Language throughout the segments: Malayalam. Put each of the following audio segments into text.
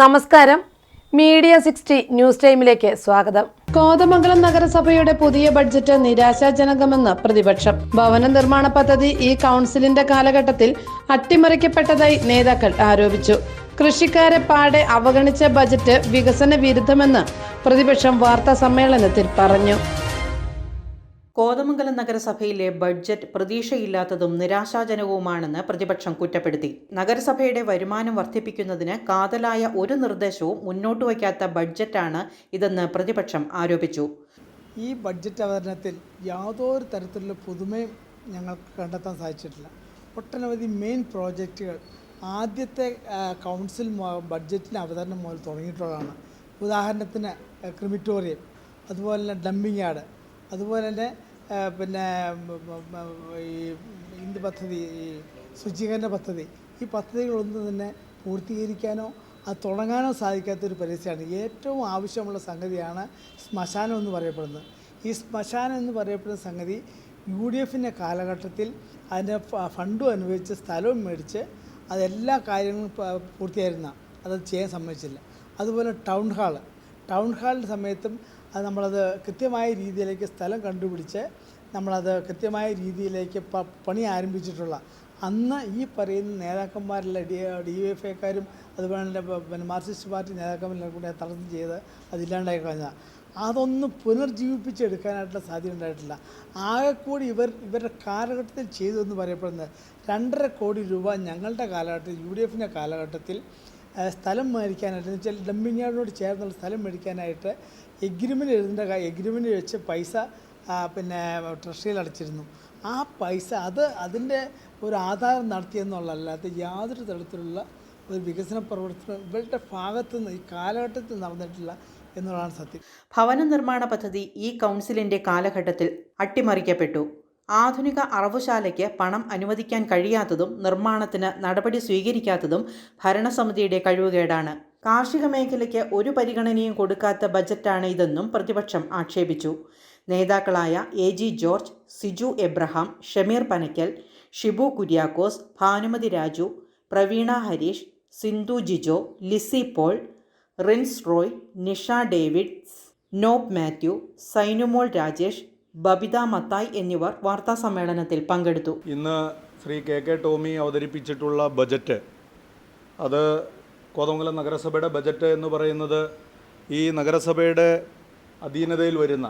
നമസ്കാരം. മീഡിയ സിക്സ്റ്റി ന്യൂസ് ടൈമിലേക്ക് സ്വാഗതം. കോതമംഗലം നഗരസഭയുടെ പുതിയ ബഡ്ജറ്റ് നിരാശാജനകമെന്ന് പ്രതിപക്ഷം. ഭവന നിർമ്മാണ പദ്ധതി ഈ കൗൺസിലിന്റെ കാലഘട്ടത്തിൽ അട്ടിമറിക്കപ്പെട്ടതായി നേതാക്കൾ ആരോപിച്ചു. കൃഷിക്കാരെ പാടെ അവഗണിച്ച ബജറ്റ് വികസന വിരുദ്ധമെന്ന് പ്രതിപക്ഷം വാർത്താ സമ്മേളനത്തിൽ പറഞ്ഞു. കോതമംഗലം നഗരസഭയിലെ ബഡ്ജറ്റ് പ്രതീക്ഷയില്ലാത്തതും നിരാശാജനകവുമാണെന്ന് പ്രതിപക്ഷം കുറ്റപ്പെടുത്തി. നഗരസഭയുടെ വരുമാനം വർദ്ധിപ്പിക്കുന്നതിന് കാതലായ ഒരു നിർദ്ദേശവും മുന്നോട്ട് വയ്ക്കാത്ത ബഡ്ജറ്റാണ് ഇതെന്ന് പ്രതിപക്ഷം ആരോപിച്ചു. ഈ ബഡ്ജറ്റ് അവതരണത്തിൽ യാതൊരു തരത്തിലുള്ള പുതുമയും ഞങ്ങൾ കണ്ടെത്താൻ സാധിച്ചിട്ടില്ല. ഒട്ടനവധി മെയിൻ പ്രോജക്റ്റുകൾ ആദ്യത്തെ കൗൺസിൽ ബഡ്ജറ്റിന്റെ അവതരണം മുതൽ തുടങ്ങിയിട്ടുള്ളതാണ്. ഉദാഹരണത്തിന് ക്രിമിറ്റോറിയം അതുപോലെ തന്നെ ഡംപിങ് യാർഡ് അതുപോലെ തന്നെ പിന്നെ ഈ ഇന്ത് പദ്ധതി ഈ ശുചീകരണ പദ്ധതി ഈ പദ്ധതികളൊന്നും തന്നെ പൂർത്തീകരിക്കാനോ അത് തുടങ്ങാനോ സാധിക്കാത്തൊരു പരിസ്ഥിതിയാണ്. ഏറ്റവും ആവശ്യമുള്ള സംഗതിയാണ് ശ്മശാനം എന്ന് പറയപ്പെടുന്നത്. ഈ ശ്മശാനം എന്ന് പറയപ്പെടുന്ന സംഗതി യു ഡി എഫിന്റെ കാലഘട്ടത്തിൽ അതിന്റെ ഫണ്ടും അനുവദിച്ച് സ്ഥലവും മേടിച്ച് അതെല്ലാ കാര്യങ്ങളും പൂർത്തിയായിരുന്ന അത് ചെയ്യാൻ സമ്മതിച്ചില്ല. അതുപോലെ ടൗൺ ഹാൾ. ടൗൺ ഹാളിന്റെ സമയത്തും അത് നമ്മളത് കൃത്യമായ രീതിയിലേക്ക് സ്ഥലം കണ്ടുപിടിച്ച് നമ്മളത് കൃത്യമായ രീതിയിലേക്ക് പണി ആരംഭിച്ചിട്ടുള്ള അന്ന് ഈ പറയുന്ന നേതാക്കന്മാരെല്ലാം ഡി ഡി എഫ് ഐക്കാരും അതുപോലെ പിന്നെ മാർക്സിസ്റ്റ് പാർട്ടി നേതാക്കന്മാരെല്ലാം കൂടെ തടസ്സം ചെയ്ത് അതില്ലാണ്ടായി കളഞ്ഞ അതൊന്നും പുനർജീവിപ്പിച്ചെടുക്കാനായിട്ടുള്ള സാധ്യത ഉണ്ടായിട്ടില്ല. ആകെക്കൂടി ഇവർ ഇവരുടെ കാലഘട്ടത്തിൽ ചെയ്തു എന്ന് പറയപ്പെടുന്നത് രണ്ടര കോടി രൂപ ഞങ്ങളുടെ കാലഘട്ടത്തിൽ യു ഡി എഫിന്റെ കാലഘട്ടത്തിൽ സ്ഥലം മേടിക്കാനായിട്ട് എന്ന് വെച്ചാൽ ഡംപിങ് യാർഡിനോട് ചേർന്നുള്ള സ്ഥലം മേടിക്കാനായിട്ട് എഗ്രിമെന്റ് എഴുതേണ്ട എഗ്രിമെന്റ് വെച്ച് പൈസ പിന്നെ ട്രഷറിയിൽ അടച്ചിരുന്നു. ആ പൈസ അത് അതിന്റെ ഒരു ആധാരം നടത്തിയെന്നുള്ളതല്ലാത്ത യാതൊരു തരത്തിലുള്ള ഒരു വികസന പ്രവർത്തനം ഇവരുടെ ഭാഗത്തു നിന്ന് ഈ കാലഘട്ടത്തിൽ നടന്നിട്ടില്ല എന്നുള്ളതാണ് സത്യം. ഭവന നിർമ്മാണ പദ്ധതി ഈ കൗൺസിലിന്റെ കാലഘട്ടത്തിൽ അട്ടിമറിക്കപ്പെട്ടു. ആധുനിക അറവുശാലയ്ക്ക് പണം അനുവദിക്കാൻ കഴിയാത്തതും നിർമ്മാണത്തിന് നടപടി സ്വീകരിക്കാത്തതും ഭരണസമിതിയുടെ കഴിവുകേടാണ്. കാർഷിക മേഖലയ്ക്ക് ഒരു പരിഗണനയും കൊടുക്കാത്ത ബജറ്റാണ് ഇതെന്നും പ്രതിപക്ഷം ആക്ഷേപിച്ചു. നേതാക്കളായ A G George Siju Abraham Shameer Panakkal Shibu Kuriakose Bhanumathi Raju Praveena Harish Sindhu Jijo Lissy Paul rinse Roy Nisha Davids knob Mathew Sainumol Rajesh Babitha Mathai എന്നിവർ വാർത്താസമ്മേളനത്തിൽ പങ്കെടുത്തു. ഇന്ന് ശ്രീ കെ കെ ടോമി അവതരിപ്പിച്ചിട്ടുള്ള ബജറ്റ് അത് കോതമംഗലം നഗരസഭയുടെ ബജറ്റ് എന്ന് പറയുന്നത് ഈ നഗരസഭയുടെ അധീനതയിൽ വരുന്ന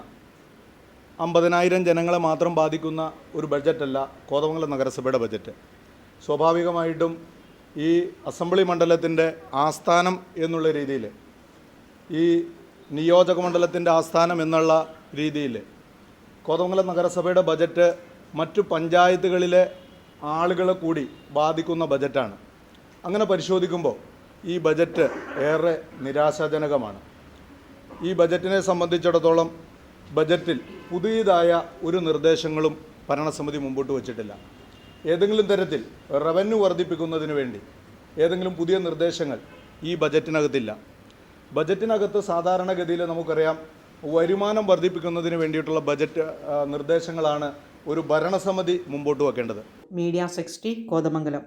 അമ്പതിനായിരം ജനങ്ങളെ മാത്രം ബാധിക്കുന്ന ഒരു ബഡ്ജറ്റല്ല കോതമംഗലം നഗരസഭയുടെ ബജറ്റ്. സ്വാഭാവികമായിട്ടും ഈ അസംബ്ലി മണ്ഡലത്തിന്റെ ആസ്ഥാനം എന്നുള്ള രീതിയിൽ ഈ നിയോജക മണ്ഡലത്തിന്റെ ആസ്ഥാനം എന്നുള്ള രീതിയിൽ കോതമംഗലം നഗരസഭയുടെ ബജറ്റ് മറ്റു പഞ്ചായത്തുകളിലെ ആളുകളെ കൂടി ബാധിക്കുന്ന ബജറ്റാണ്. അങ്ങനെ പരിശോധിക്കുമ്പോൾ ഈ ബജറ്റ് ഏറെ നിരാശാജനകമാണ്. ഈ ബജറ്റിനെ സംബന്ധിച്ചിടത്തോളം ബജറ്റിൽ പുതിയതായ ഒരു നിർദ്ദേശങ്ങളും ഭരണസമിതി മുമ്പോട്ട് വച്ചിട്ടില്ല. ഏതെങ്കിലും തരത്തിൽ റവന്യൂ വർദ്ധിപ്പിക്കുന്നതിന് വേണ്ടി ഏതെങ്കിലും പുതിയ നിർദ്ദേശങ്ങൾ ഈ ബജറ്റിനകത്തില്ല. ബജറ്റിനകത്ത് സാധാരണഗതിയിൽ നമുക്കറിയാം വരുമാനം വർദ്ധിപ്പിക്കുന്നതിന് വേണ്ടിയിട്ടുള്ള ബജറ്റ് നിർദ്ദേശങ്ങളാണ് ഒരു ഭരണസമിതി മുമ്പോട്ട് വെക്കേണ്ടത്. Media sixty Kothamangalam.